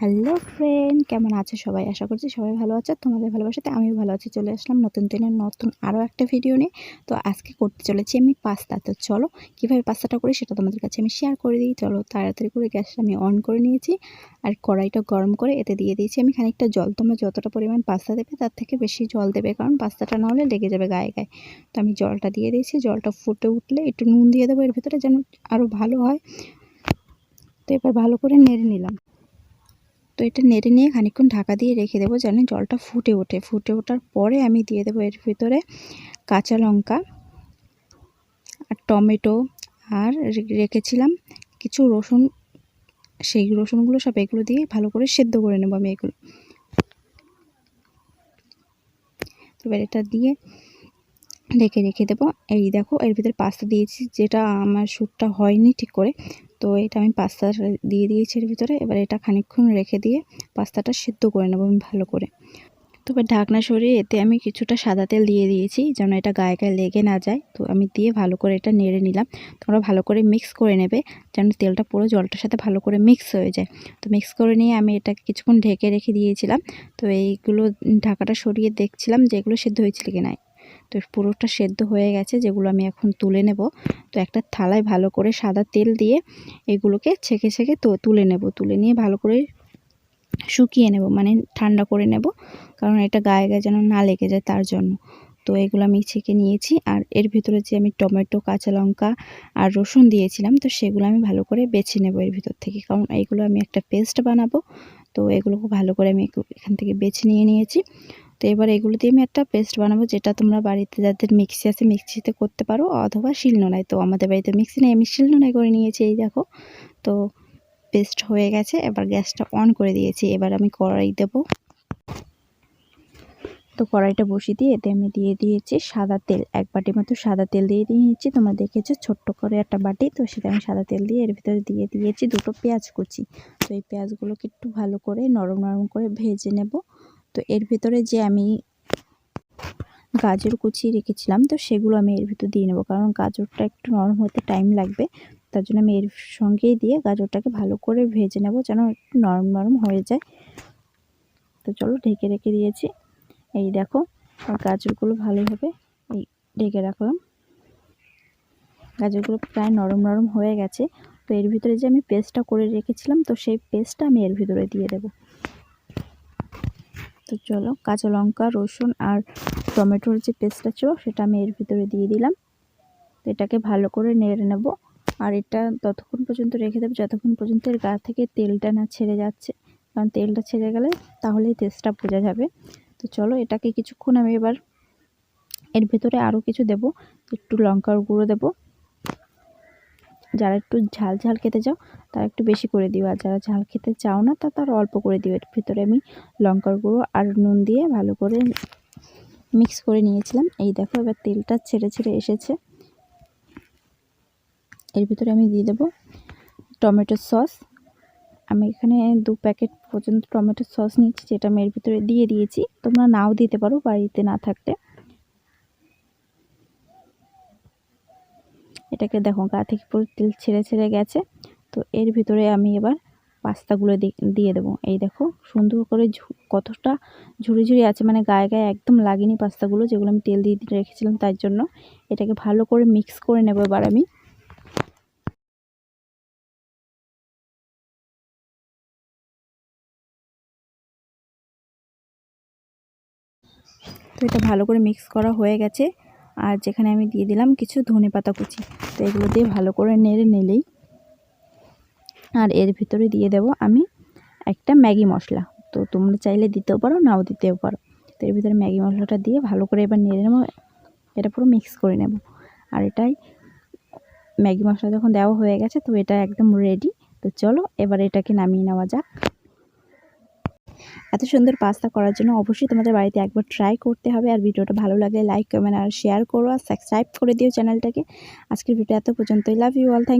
Hello friend কেমন আছো সবাই? আশা করছি সবাই ভালো আছে। তোমাদের ভালোবাসাতে আমিও ভালো আছি। চলে আসলাম নতুন দিনের নতুন আরও একটা ভিডিও নিয়ে। তো আজকে করতে চলেছি আমি পাস্তা তো চলো, কীভাবে পাস্তাটা করি সেটা তোমাদের কাছে আমি শেয়ার করে দিই। চলো, তাড়াতাড়ি করে গ্যাসটা আমি অন করে নিয়েছি। আর কড়াইটা গরম করে এতে দিয়ে দিয়েছি আমি খানিকটা জল। তোমরা যতটা পরিমাণ পাস্তা দেবে তার থেকে বেশি জল দেবে। কারণ পাস্তাটা না হলে লেগে যাবে গায়ে গায়ে। তো আমি জলটা দিয়ে দিয়েছি। জলটা ফুটে উঠলে একটু নুন দিয়ে দেবো। এর ভেতরে যেন আরও ভালো হয়। তো এবার ভালো করে নেড়ে নিলাম। তো এটা নেড়ে নিয়ে খানিকক্ষণ ঢাকা দিয়ে রেখে দেবো যেন জলটা ফুটে ওঠে। ফুটে ওঠার পরে আমি দিয়ে দেবো এর ভিতরে কাঁচা লঙ্কা আর টমেটো আর রেখেছিলাম কিছু রসুন। সেই রসুনগুলো সব এগুলো দিয়ে ভালো করে সেদ্ধ করে নেব আমি এগুলো। এবার এটা দিয়ে ঢেকে রেখে দেবো। এই দেখো, এর ভিতরে পাস্তা দিয়েছি, যেটা আমার শ্যুটটা হয়নি ঠিক করে। তো এটা আমি পাস্তা দিয়ে দিয়েছি এর ভিতরে। এবার এটা খানিকক্ষণ রেখে দিয়ে পাস্তাটা সিদ্ধ করে নেব আমি ভালো করে। তো তবে ঢাকনা সরিয়ে এতে আমি কিছুটা সাদা তেল দিয়ে দিয়েছি, যেন এটা গায়ে গায়ে লেগে না যায়। তো আমি দিয়ে ভালো করে এটা নেড়ে নিলাম। তোমরা ভালো করে মিক্স করে নেবে, যেন তেলটা পুরো জলটার সাথে ভালো করে মিক্স হয়ে যায়। তো মিক্স করে নিয়ে আমি এটা কিছুক্ষণ ঢেকে রেখে দিয়েছিলাম। তো এইগুলো ঢাকাটা সরিয়ে দেখছিলাম যে এগুলো সিদ্ধ হয়েছিল কি না তো পুরোটা সেদ্ধ হয়ে গেছে, যেগুলো আমি এখন তুলে নেব। তো একটা থালায় ভালো করে সাদা তেল দিয়ে এগুলোকে ছেঁকে ছেঁকে তো তুলে নেব। তুলে নিয়ে ভালো করে শুকিয়ে নেব মানে ঠান্ডা করে নেব, কারণ এটা গায়ে গায়ে যেন না লেগে যায় তার জন্য। তো এগুলো আমি ছেঁকে নিয়েছি, আর এর ভিতরে যে আমি টমেটো, কাঁচা লঙ্কা আর রসুন দিয়েছিলাম, তো সেগুলো আমি ভালো করে বেছে নেব এর ভিতর থেকে, কারণ এইগুলো আমি একটা পেস্ট বানাবো। তো এগুলোকে ভালো করে আমি এখান থেকে বেছে নিয়ে নিয়েছি। তো এবার এগুলো দিয়ে আমি একটা পেস্ট বানাবো, যেটা তোমরা বাড়িতে যাদের মিক্সি আছে মিক্সিতে করতে পারো, অথবা শিলনোড়ায় তো আমাদের বাড়িতে মিক্সি নেই, আমি শিলনোড়ায় করে নিয়েছি, এই দেখো। তো পেস্ট হয়ে গেছে, এবার গ্যাসটা অন করে দিয়েছি, এবার আমি কড়াই দেব। তো কড়াইটা বসিয়ে দিয়ে এতে আমি দিয়ে দিয়েছি সাদা তেল, এক বাটি মতো সাদা তেল দিয়ে দিয়েছি। তোমরা দেখেছ ছোট্ট করে একটা বাটি, তো সেটা আমি সাদা তেল দিয়ে এর ভিতরে দিয়ে দিয়েছি দুটো পেঁয়াজ কুচি। তো এই পেঁয়াজগুলোকে একটু ভালো করে নরম নরম করে ভেজে নেব। তো এর ভিতরে যে আমি গাজর কুচিয়ে রেখেছিলাম, তো সেগুলো আমি এর ভিতর দিয়ে নেব। কারণ গাজরটা একটু নরম হতে টাইম লাগবে। তার জন্য আমি এর সঙ্গেই দিয়ে গাজরটাকে ভালো করে ভেজে নেব যেন একটু নরম নরম হয়ে যায়। তো চলো ঢেকে রেখে দিয়েছি। এই দেখো গাজরগুলো ভালোভাবে এই ঢেকে রাখলাম। গাজরগুলো প্রায় নরম নরম হয়ে গেছে। তো এর ভিতরে যে আমি পেস্টটা করে রেখেছিলাম, তো সেই পেস্টটা আমি এর ভিতরে দিয়ে দেবো। তো চলো, কাঁচা লঙ্কা, রসুন আর টমেটোর যে পেস্টটা ছিল সেটা আমি এর ভিতরে দিয়ে দিলাম। তো এটাকে ভালো করে নেড়ে নেব। আর এটা ততক্ষণ পর্যন্ত রেখে দেবো, যতক্ষণ পর্যন্ত এর গা থেকে তেলটা না ছেড়ে যাচ্ছে। কারণ তেলটা ছেড়ে গেলে তাহলেই টেস্টটা বোঝা যাবে। তো চলো, এটাকে কিছুক্ষণ আমি এবার এর ভেতরে আরও কিছু দেব। একটু লঙ্কার গুঁড়ো দেবো। যারা একটু ঝাল ঝাল খেতে চাও, তারা একটু বেশি করে দিও। আর যারা ঝাল খেতে চাও না, তা তার অল্প করে দিও। এর ভিতরে আমি লঙ্কার গুঁড়ো আর নুন দিয়ে ভালো করে মিক্স করে নিয়েছিলাম। এই দেখো, এবার তেলটা ছেড়ে ছেড়ে এসেছে। এর ভিতরে আমি দিয়ে দেবো টমেটো সস। আমি এখানে দু প্যাকেট পর্যন্ত টমেটো সস নিয়েছি, যেটা আমি এর ভিতরে দিয়ে দিয়েছি। তোমরা নাও দিতে পারো বাড়িতে না থাকতে এটাকে দেখো, গা থেকে পুরো তেল ছেড়ে ছেড়ে গেছে। তো এর ভিতরে আমি এবার পাস্তাগুলো দিয়ে দেবো। এই দেখো, সুন্দর করে কতটা ঝুড়ি ঝুড়ি আছে। মানে গায়ে গায়ে একদম লাগেনি পাস্তাগুলো, যেগুলো আমি তেল দিয়ে রেখেছিলাম তার জন্য। এটাকে ভালো করে মিক্স করে নেব এবার আমি। তো এটা ভালো করে মিক্স করা হয়ে গেছে। আর যেখানে আমি দিয়ে দিলাম কিছু ধনে পাতা কুচি। তো এগুলো দিয়ে ভালো করে নেড়ে নিলেই। আর এর ভিতরে দিয়ে দেব আমি একটা ম্যাগি মশলা। তো তোমরা চাইলে দিতেও পারো, নাও দিতেও পারো। তো এর ভিতরে ম্যাগি মশলাটা দিয়ে ভালো করে এবার নেড়ে নেব। এটা পুরো মিক্স করে নেব। আর এটাই ম্যাগি মশলা যখন দেওয়া হয়ে গেছে, তো এটা একদম রেডি তো চলো এবার এটাকে নামিয়ে নেওয়া যাক। এত সুন্দর পাস্তা করার জন্য অবশ্যই তোমাদের বাড়িতে একবার ট্রাই করতে হবে। আর ভিডিওটা ভালো লাগলে লাইক কমেন্ট আর শেয়ার করো, আর সাবস্ক্রাইব করে দিও চ্যানেলটাকে। আজকের ভিডিও এত পর্যন্তই। Love you all thank you